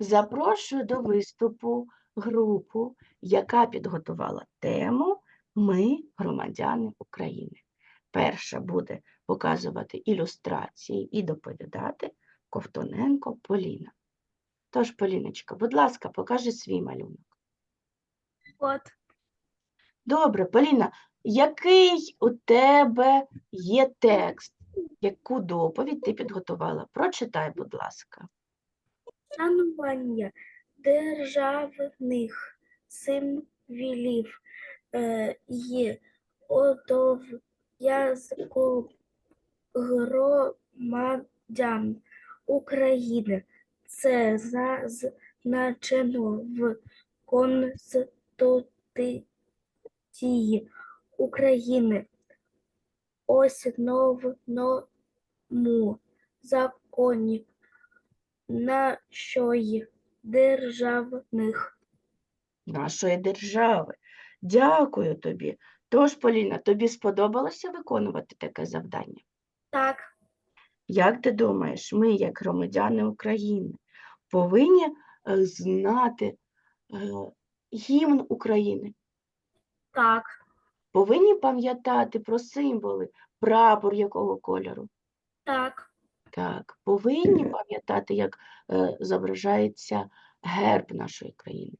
Запрошую до виступу групу, яка підготувала тему Ми громадяни України. Перша буде показувати ілюстрації і доповідати Ковтоненко Поліна. Тож, Поліночка, будь ласка, покажи свій малюнок. От. Добре, Поліна, який у тебе є текст? Яку доповідь ти підготувала? Прочитай, будь ласка. Шанування державних символів е, є обов'язку громадян України. Це зазначено в Конституції України, основному законі нашої державних. нашої держави. Дякую тобі. Тож, Поліна, тобі сподобалося виконувати таке завдання? Так, Як ти думаєш, ми, як громадяни України, повинні е, знати е, гімн України, так, повинні пам'ятати про символи, прапор якого кольору? так, Так, повинні пам'ятати, як е, зображається герб нашої країни.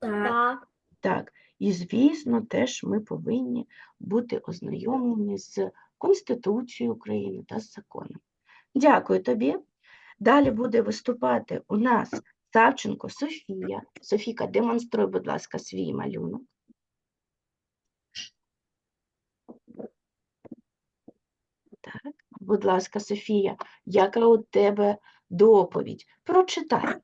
так, Так, і звісно, теж ми повинні бути ознайомлені з Конституцією України та з законом. Дякую тобі. Далі буде виступати у нас Савченко Софія. Софіка, демонструй, будь ласка, свій малюнок. Так, будь ласка, Софія, яка у тебе доповідь? Прочитай.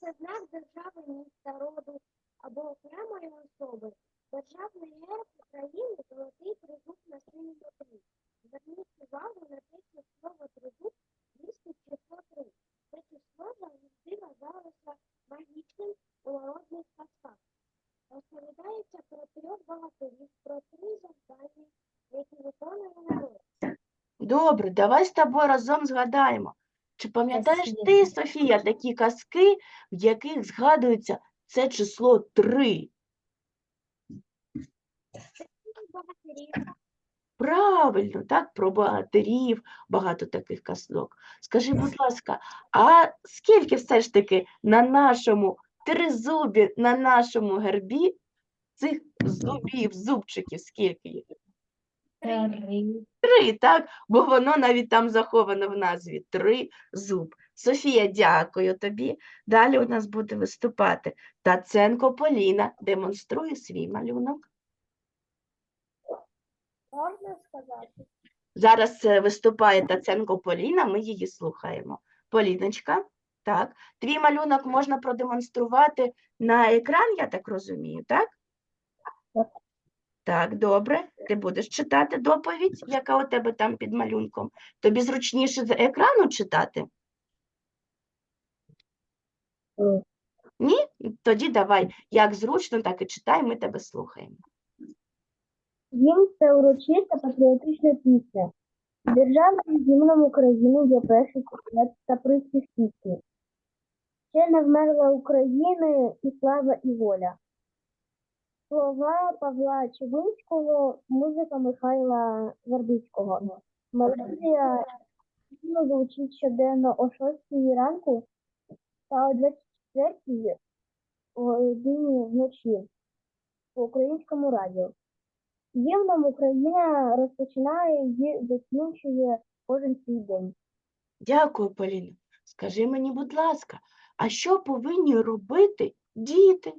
Це знак держави міста, роду або окремої особи. Державний герб України – золотий тризуб на синій тлі. Зверніть увагу на те, що слово тризуб містить число три. Це число завжди вважалося магічним у народних казках. Розповідається про трьох богатирів, про три завдання, які виконує народ. Добре, давай з тобою разом згадаємо. Чи пам'ятаєш ти, Софія, такі казки, в яких згадується це число 3? Богатирів Правильно, так, про богатирів, багато таких казок. Скажи, будь ласка, а скільки все ж таки на нашому тризубі, на нашому гербі цих зубів, зубчиків, скільки їх? Три, так? Бо воно навіть там заховано в назві три зуб. Софія, дякую тобі. Далі у нас буде виступати Таценко Поліна. Демонструє свій малюнок. можна сказати? Зараз е, виступає Таценко Поліна, ми її слухаємо. Поліночка, так. Твій малюнок можна продемонструвати на екран, я так розумію, так? Так, добре. Ти будеш читати доповідь, яка у тебе там під малюнком. Тобі зручніше з екрану читати? Ні. Ні? Тоді давай, як зручно, так і читай, ми тебе слухаємо. Гімн це урочиста патріотична пісня. Державним гімном України є перший куплет та приспів пісні. Ще не вмерла України і слава, і воля. Слова Павла Чубинського, музика Михайла Вербицького. Мелодія звучить щоденно о 6 ранку та о 24 годині вночі по українському радіо. Гімном Україна розпочинає і закінчує кожен свій день. Дякую, Поліна. Скажи мені, будь ласка, а що повинні робити діти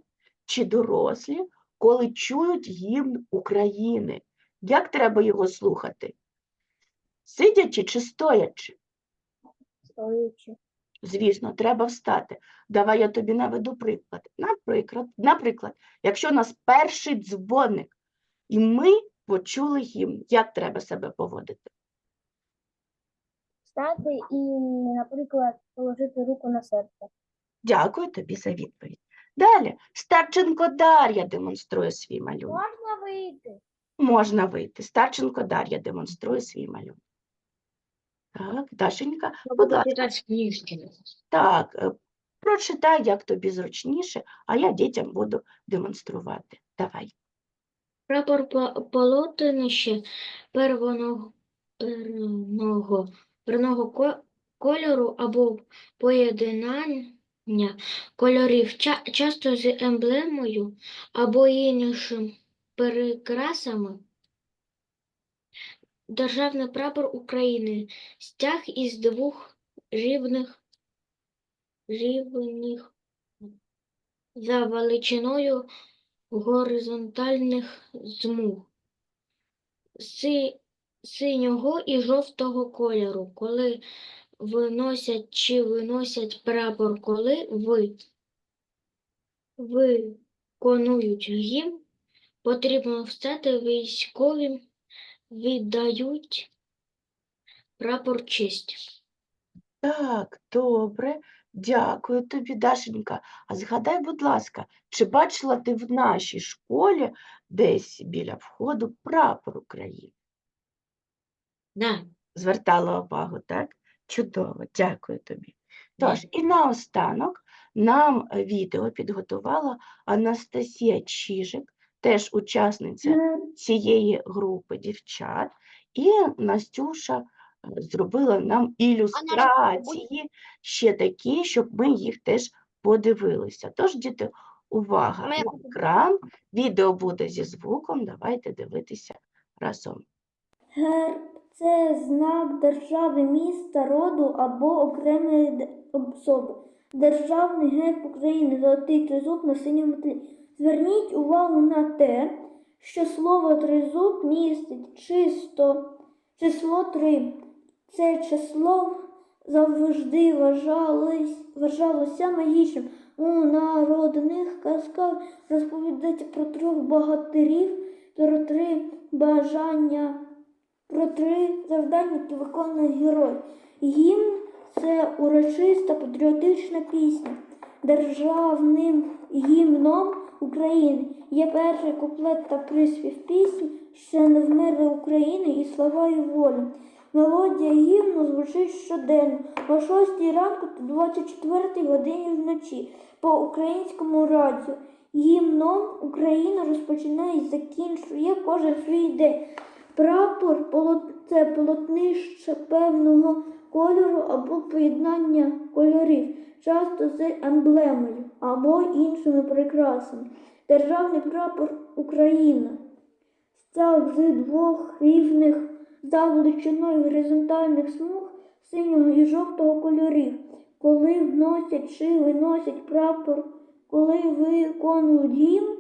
чи дорослі, коли чують гімн України? Як треба його слухати? Сидячи чи стоячи? Стоячи. Звісно, треба встати. Давай я тобі наведу приклад. Наприклад, наприклад, якщо у нас перший дзвоник, і ми почули гімн, як треба себе поводити? Встати і, наприклад, положити руку на серце. Дякую тобі за відповідь. Далі, Старченко Дар'я демонструє свій малюнок. Можна вийти? Можна вийти. Старченко Дар'я демонструє свій малюнок. Так, Дашенька, будь ласка. Так, е, прочитай, як тобі зручніше, а я дітям буду демонструвати. Давай. Прапор по- полотнище первоного, первного кольору або поєднання кольорів ча- часто з емблемою або іншим перекрасами. Державний прапор України. Стяг із двох рівних, рівних за величиною горизонтальних змуг. Си, синього і жовтого кольору, коли виносять чи виносять прапор, коли ви виконують гімн, потрібно встати військовим, віддають прапор честь. Так, добре. Дякую тобі, Дашенька. А згадай, будь ласка, чи бачила ти в нашій школі десь біля входу прапор України? Да. Звертала увагу, так? Чудово, дякую тобі. Тож, і наостанок нам відео підготувала Анастасія Чижик, теж учасниця цієї групи дівчат, і Настюша е, зробила нам ілюстрації ще такі, щоб ми їх теж подивилися. Тож, діти, увага на екран, відео буде зі звуком, давайте дивитися разом. Це знак держави, міста, роду або окремої особи. Державний герб України золотий тризуб на синьому тлі. Зверніть увагу на те, що слово тризуб містить чисто число три. Це число завжди вважалось, вважалося магічним. У народних казках розповідається про трьох богатирів, про три бажання про три завдання, які виконує герой. Гімн це урочиста патріотична пісня. Державним гімном України є перший куплет та приспів пісні ще не вмерли України і слава і воля. Мелодія гімну звучить щоденно о 6 ранку та 24 годині вночі по українському радіо. Гімном Україна розпочинає і закінчує кожен свій день. Прапор це полотнище певного кольору або поєднання кольорів, часто з емблемою або іншими прикрасами. Державний прапор України стяг з двох рівних за величиною горизонтальних смуг синього і жовтого кольорів. Коли вносять чи виносять прапор, коли виконують гімн,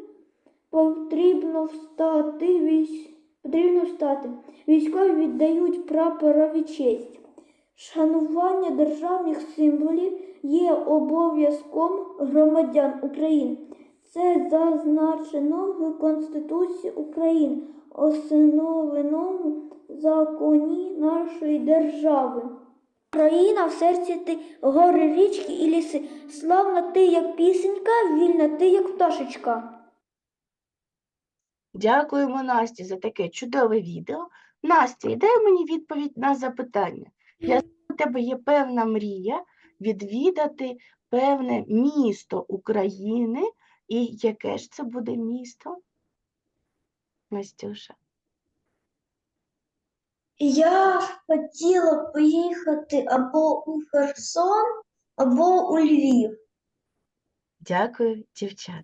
потрібно встати військ. Потрібно встати. Військові віддають прапорові честь. Шанування державних символів є обов'язком громадян України. Це зазначено в Конституції України, основному законі нашої держави. Україна в серці ти, гори, річки і ліси. Славна ти, як пісенька, вільна ти, як пташечка. Дякуємо Насті за таке чудове відео. Настя, дай мені відповідь на запитання. Я у тебе є певна мрія відвідати певне місто України. І яке ж це буде місто? Настюша. Я хотіла поїхати або у Херсон, або у Львів. Дякую, дівчата.